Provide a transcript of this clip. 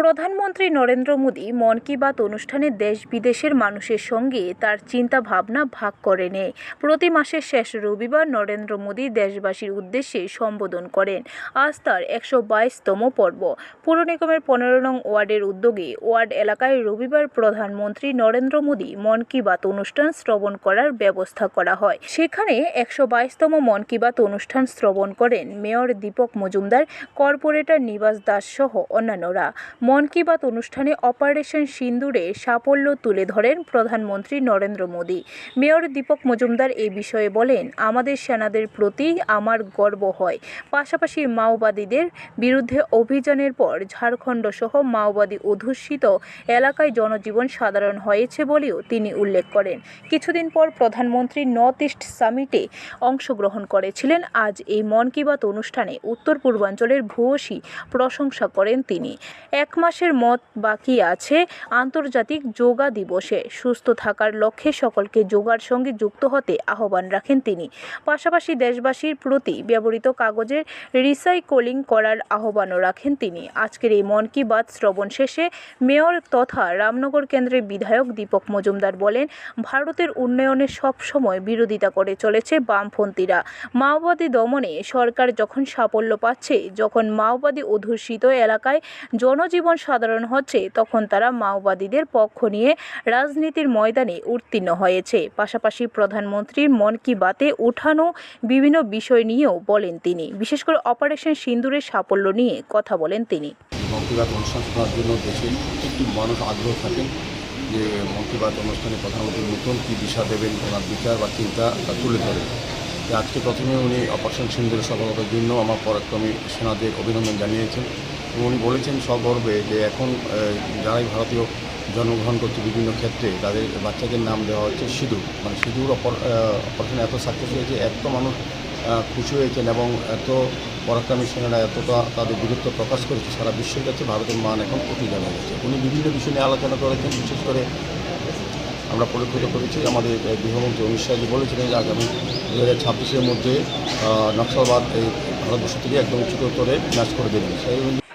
প্রধানমন্ত্রী নরেন্দ্র মোদী মন কি বাত অনুষ্ঠানে দেশ বিদেশের মানুষের সঙ্গে তার চিন্তা ভাবনা ভাগ করে নেয় প্রতি মাসের শেষ রবিবার নরেন্দ্র মোদী দেশবাসীর উদ্দেশ্যে সম্বোধন করেন। আজ তার একশো বাইশতম পর্ব। পুর নিগমের পনেরো নং ওয়ার্ডের উদ্যোগে ওয়ার্ড এলাকায় রবিবার প্রধানমন্ত্রী নরেন্দ্র মোদী মন কি বাত অনুষ্ঠান শ্রবণ করার ব্যবস্থা করা হয়। সেখানে একশো বাইশতম মন কি বাত অনুষ্ঠান শ্রবণ করেন মেয়র দীপক মজুমদার, কর্পোরেটর নিবাস দাস সহ অন্যান্যরা। মন কি বাত অনুষ্ঠানে অপারেশন সিন্দুরে সাফল্য তুলে ধরেন প্রধানমন্ত্রী নরেন্দ্র মোদী। মেয়র দীপক মজুমদার এই বিষয়ে বলেন, আমাদের সেনাদের প্রতি আমার গর্ব হয়। পাশাপাশি মাওবাদীদের বিরুদ্ধে অভিযানের পর ঝাড়খণ্ড সহ মাওবাদী অধ্যুষিত এলাকায় জনজীবন সাধারণ হয়েছে বলেও তিনি উল্লেখ করেন। কিছুদিন পর প্রধানমন্ত্রী নর্থ ইস্ট সামিটে অংশগ্রহণ করেছিলেন। আজ এই মন কি বাত অনুষ্ঠানে উত্তর পূর্বাঞ্চলের ভূয়সী প্রশংসা করেন তিনি। এক মাসের মত বাকি আছে আন্তর্জাতিক যোগা দিবসে। সুস্থ থাকার লক্ষ্যে সকলকে যোগার সঙ্গে যুক্ত হতে আহ্বান রাখেন তিনি। পাশাপাশি দেশবাসীর প্রতি ব্যবহৃত কাগজের রিসাইক্লিং করার আহ্বানও রাখেন তিনি। আজকের এই মন কি বাত শ্রবণ শেষে মেয়র তথা রামনগর কেন্দ্রের বিধায়ক দীপক মজুমদার বলেন, ভারতের উন্নয়নে সবসময় বিরোধিতা করে চলেছে বামপন্থীরা। মাওবাদী দমনে সরকার যখন সাফল্য পাচ্ছে, যখন মাওবাদী অধ্যুষিত এলাকায় জনজীবন সাধারণ হচ্ছে, তখন তারা মাওবাদীদের পক্ষ নিয়ে রাজনীতির ময়দানে উত্তীর্ণ হয়েছে। পাশাপাশি প্রধানমন্ত্রীর মন কি বাতে উঠানো বিভিন্ন বিষয় নিয়েও বলেন তিনি। বিশেষ করে অপারেশন সিন্দুরের সাফল্য নিয়ে কথা বলেন তিনি। যে মন কি বাত অনুষ্ঠানে প্রধানমন্ত্রী নতুন কী দিশা দেবেন, ওনার বিচার বা চিন্তা তুলে ধরে। যে আজকে প্রথমে উনি অপারেশন সিন্দুরের সফলতার জন্য আমার পরাক্রমী সেনাদের অভিনন্দন জানিয়েছেন। উনি বলেছেন সগর্বে যে এখন যারাই ভারতীয় জন্মগ্রহণ করছে বিভিন্ন ক্ষেত্রে, তাদের বাচ্চাদের নাম দেওয়া হচ্ছে সিঁদুর। মানে সিঁদুর অপারেশন এত সাকসেস হয়েছে, এত মানুষ খুশি হয়েছেন এবং এত পরাক্রমী সেনারা এতটা তাদের বীরত্ব প্রকাশ করেছে, সারা বিশ্বের কাছে ভারতের মান এখন অতি জানা গেছে উনি বিভিন্ন বিষয় নিয়ে আলোচনা করেছেন, বিশেষ করে আমরা পরিলক্ষিত করেছি, আমাদের গৃহমন্ত্রী অমিত শাহজি বলেছিলেন যে আগামী দু হাজার ছাব্বিশের মধ্যে নকশালবাদ এই ভারতবর্ষ থেকে একদম চিরতরে ন্যাশ করে দেবেন। সেই